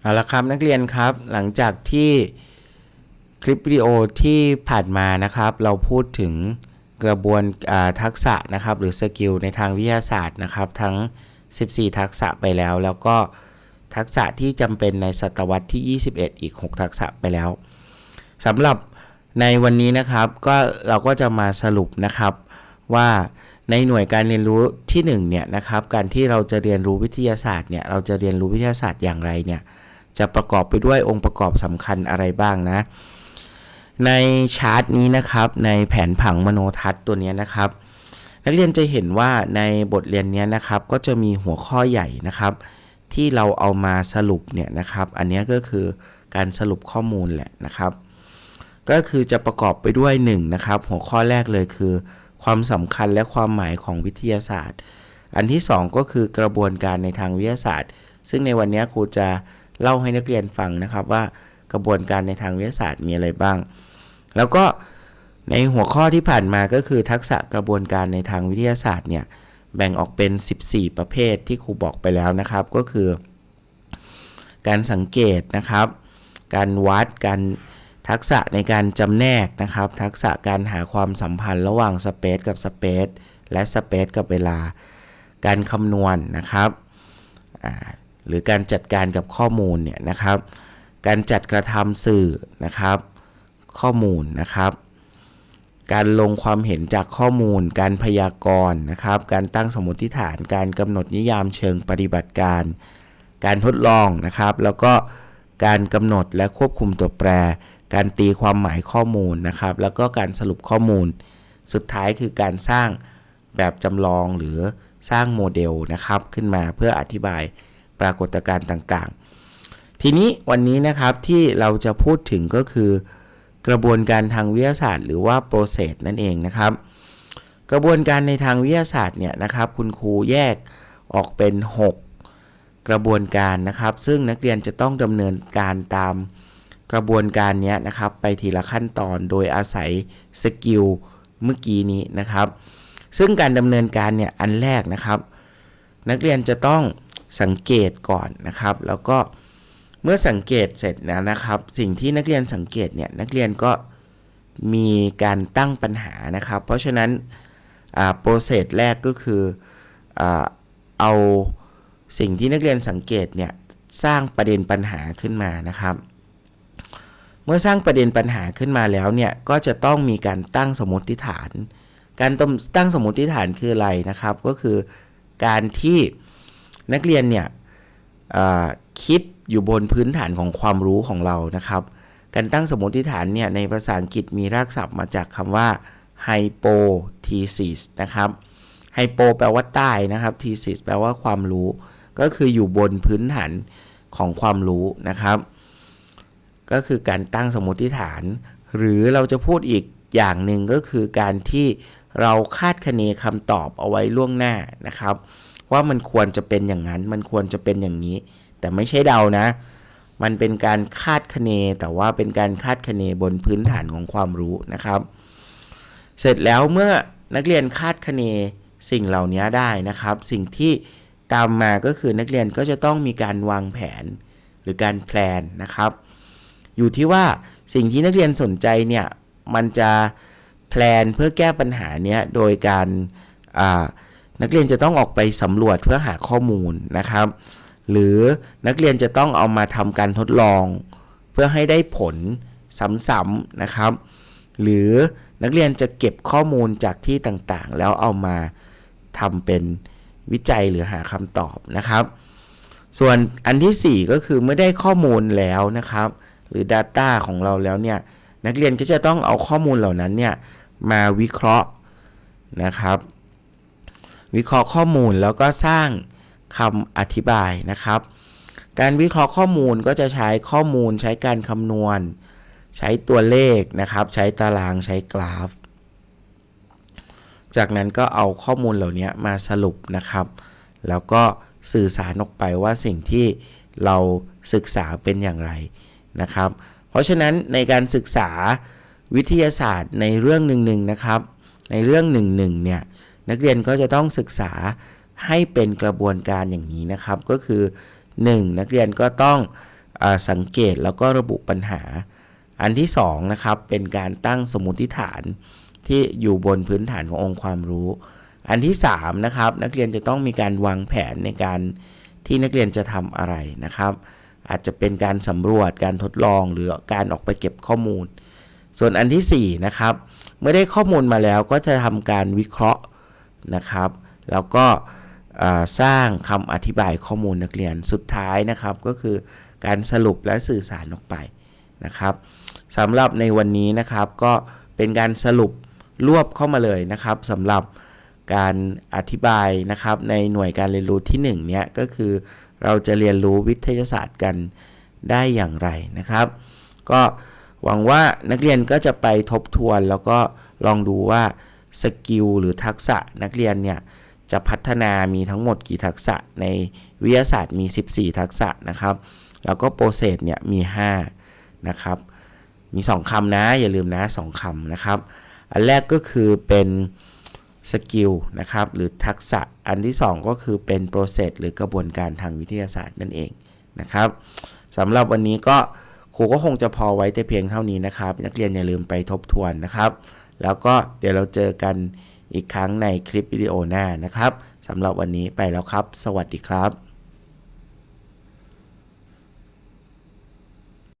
เอาละครับนักเรียนครับหลังจากที่คลิปวิดีโอที่ผ่านมานะครับ เราพูดถึงกระบวนอ่าทักษะนะครับ หรือสกิลในทางวิทยาศาสตร์นะครับ ทั้ง 14 ทักษะไปแล้ว แล้วก็ทักษะที่จำเป็นในศตวรรษที่ 21 อีก 6 ทักษะไปแล้วสำหรับในวันนี้นะครับก็เราก็จะมาสรุปนะครับว่าในหน่วยการเรียนรู้ที่1เนี่ยนะครับการที่เราจะเรียนรู้วิทยาศาสตร์เนี่ยเราจะเรียนรู้วิทยาศาสตร์อย่างไรเนี่ย จะประกอบไปด้วยองค์ประกอบสำคัญอะไรบ้างนะ ในชาร์ตนี้นะครับในแผนผังมโนทัศน์ตัวนี้นะครับ นักเรียนจะเห็นว่าในบทเรียนนี้นะครับก็จะมีหัวข้อใหญ่นะครับ ที่เราเอามาสรุปเนี่ยนะครับ อันนี้ก็คือการสรุปข้อมูลแหละนะครับ ก็คือจะประกอบไปด้วย1นนะครับ หัวข้อแรกเลยคือ ความสำคัญและความหมายของวิทยาศาสตร์ อันที่ 2 ก็คือกระบวนการในทางวิทยาศาสตร์ ซึ่งในวันนี้ครูจะ เล่าให้นักเรียนฟังนะครับว่ากระบวนการในทางวิทยาศาสตร์มีอะไรบ้าง แล้วก็ในหัวข้อที่ผ่านมาก็คือทักษะกระบวนการในทางวิทยาศาสตร์เนี่ยแบ่งออกเป็น 14 ประเภทที่ครูบอกไปแล้วนะครับ ก็คือ การสังเกตนะครับ การวัดการทักษะในการจำแนกนะครับ ทักษะการหาความสัมพันธ์ระหว่างสเปซกับสเปซและสเปซกับเวลา การคำนวณนะครับ หรือการจัดการกับข้อมูลเนี่ยนะครับ การจัดกระทำสื่อนะครับ ข้อมูลนะครับ การลงความเห็นจากข้อมูล การพยากรณ์นะครับ การตั้งสมมติฐาน การกำหนดนิยามเชิงปฏิบัติการ การทดลองนะครับ แล้วก็การกำหนดและควบคุมตัวแปร การตีความหมายข้อมูลนะครับ แล้วก็การสรุปข้อมูล สุดท้ายคือการสร้างแบบจำลองหรือสร้างโมเดลนะครับ ขึ้นมาเพื่ออธิบาย ปรากฏการณ์ต่างๆ ทีนี้วันนี้นะครับที่เราจะพูดถึงก็คือกระบวนการทางวิทยาศาสตร์ หรือว่า process นั่นเองนะครับ กระบวนการในทางวิทยาศาสตร์เนี่ยนะครับคุณครูแยกออกเป็น 6 กระบวนการนะครับ ซึ่งนักเรียนจะต้องดำเนินการตามกระบวนการนี้นะครับ ไปทีละขั้นตอนโดยอาศัยสกิลเมื่อกี้นี้นะครับ ซึ่งการดำเนินการเนี่ยอันแรกนะครับ นักเรียนจะต้อง สังเกตก่อนนะครับ แล้วก็เมื่อสังเกตเสร็จแล้วนะครับ สิ่งที่นักเรียนสังเกตเนี่ยนักเรียนก็มีการตั้งปัญหานะครับ เพราะฉะนั้นโปรเซสแรกก็คืออเอาสิ่งที่นักเรียนสังเกตเนี่ยสร้างประเด็นปัญหาขึ้นมานะครับ เมื่อสร้างประเด็นปัญหาขึ้นมาแล้วเนี่ยก็จะต้องมีการตั้งสมมติฐาน การตั้งสมมติฐานคืออะไรนะครับ ก็คือการที่ นักเรียนเนี่ยคิดอยู่บนพื้นฐานของความรู้ของเรานะครับ การตั้งสมมติฐานเนี่ยในภาษาอังกฤษมีรากศัพท์มาจากคำว่า hypothesis นะครับ hypo แปลว่าใต้นะครับ thesis แปลว่าความรู้ ก็คืออยู่บนพื้นฐานของความรู้นะครับ ก็คือการตั้งสมมติฐาน หรือเราจะพูดอีกอย่างหนึ่งก็คือการที่เราคาดคะเนคำตอบเอาไว้ล่วงหน้านะครับ ว่ามันควรจะเป็นอย่างนั้น มันควรจะเป็นอย่างนี้ แต่ไม่ใช่เดานะ มันเป็นการคาดคะเน แต่ว่าเป็นการคาดคะเนบนพื้นฐานของความรู้นะครับ เสร็จแล้วเมื่อนักเรียนคาดคะเนสิ่งเหล่านี้ได้นะครับ สิ่งที่ตามมาก็คือนักเรียนก็จะต้องมีการวางแผนหรือการแพลนนะครับ อยู่ที่ว่าสิ่งที่นักเรียนสนใจเนี่ยมันจะแพลนเพื่อแก้ปัญหาเนี้ยโดยการ นักเรียนจะต้องออกไปสำรวจเพื่อหาข้อมูลนะครับ หรือนักเรียนจะต้องเอามาทำการทดลอง เพื่อให้ได้ผลซ้ำๆนะครับ หรือนักเรียนจะเก็บข้อมูลจากที่ต่างๆ แล้วเอามาทำเป็นวิจัยหรือหาคำตอบนะครับ ส่วนอันที่ 4 ก็คือเมื่อได้ข้อมูลแล้วนะครับ หรือ Data ของเราแล้วเนี่ยนักเรียนก็จะต้องเอาข้อมูลเหล่านั้นเนี่ยมาวิเคราะห์นะครับ วิเคราะห์ข้อมูลแล้วก็สร้างคำอธิบายนะครับ การวิเคราะห์ข้อมูลก็จะใช้ข้อมูลใช้การคำนวณ ใช้ตัวเลขนะครับ ใช้ตารางใช้กราฟ จากนั้นก็เอาข้อมูลเหล่านี้มาสรุปนะครับ แล้วก็สื่อสารออกไปว่าสิ่งที่เราศึกษาเป็นอย่างไรนะครับ เพราะฉะนั้นในการศึกษาวิทยาศาสตร์ในเรื่องหนึ่งๆนะครับ ในเรื่องหนึ่งๆเนี่ย นักเรียนก็จะต้องศึกษาให้เป็นกระบวนการอย่างนี้นะครับ ก็คือ 1. นักเรียนก็ต้องอสังเกตแล้วก็ระบุปัญหา อันที่สองนะครับเป็นการตั้งสมมติฐานที่อยู่บนพื้นฐานขององค์ความรู้ อันที่สามนะครับนักเรียนจะต้องมีการวางแผนในการที่นักเรียนจะทำอะไรนะครับ อาจจะเป็นการสำรวจการทดลองหรือการออกไปเก็บข้อมูล ส่วนอันที่4นะครับเมื่อได้ข้อมูลมาแล้วก็จะทำการวิเคราะห์ นะครับ แล้วก็สร้างคำอธิบายข้อมูลนักเรียนสุดท้ายนะครับ ก็คือการสรุปและสื่อสารออกไปนะครับสำหรับในวันนี้นะครับก็เป็นการสรุปรวบเข้ามาเลยนะครับสำหรับการอธิบายนะครับในหน่วยการเรียนรู้ที่1เนี่ยก็คือเราจะเรียนรู้วิทยาศาสตร์กันได้อย่างไรนะครับ ก็หวังว่านักเรียนก็จะไปทบทวนแล้วก็ลองดูว่า สกิลหรือทักษะนักเรียนเนี่ยจะพัฒนามีทั้งหมดกี่ทักษะในวิทยาศาสตร์มี 14 ทักษะนะครับ แล้วก็โปรเซสเนี่ยมี 5 นะครับ มี 2คำนะ อย่าลืมนะ 2คำนะครับ อันแรกก็คือเป็นสกิลนะครับ หรือทักษะอันที่ 2 ก็คือเป็นโปรเซสหรือกระบวนการทางวิทยาศาสตร์นั่นเองนะครับสำหรับวันนี้ก็ครูก็คงจะพอไว้แต่เพียงเท่านี้นะครับ นักเรียนอย่าลืมไปทบทวนนะครับ แล้วก็เดี๋ยวเราเจอกันอีกครั้งในคลิปวิดีโอหน้านะครับสำหรับวันนี้ไปแล้วครับ สวัสดีครับ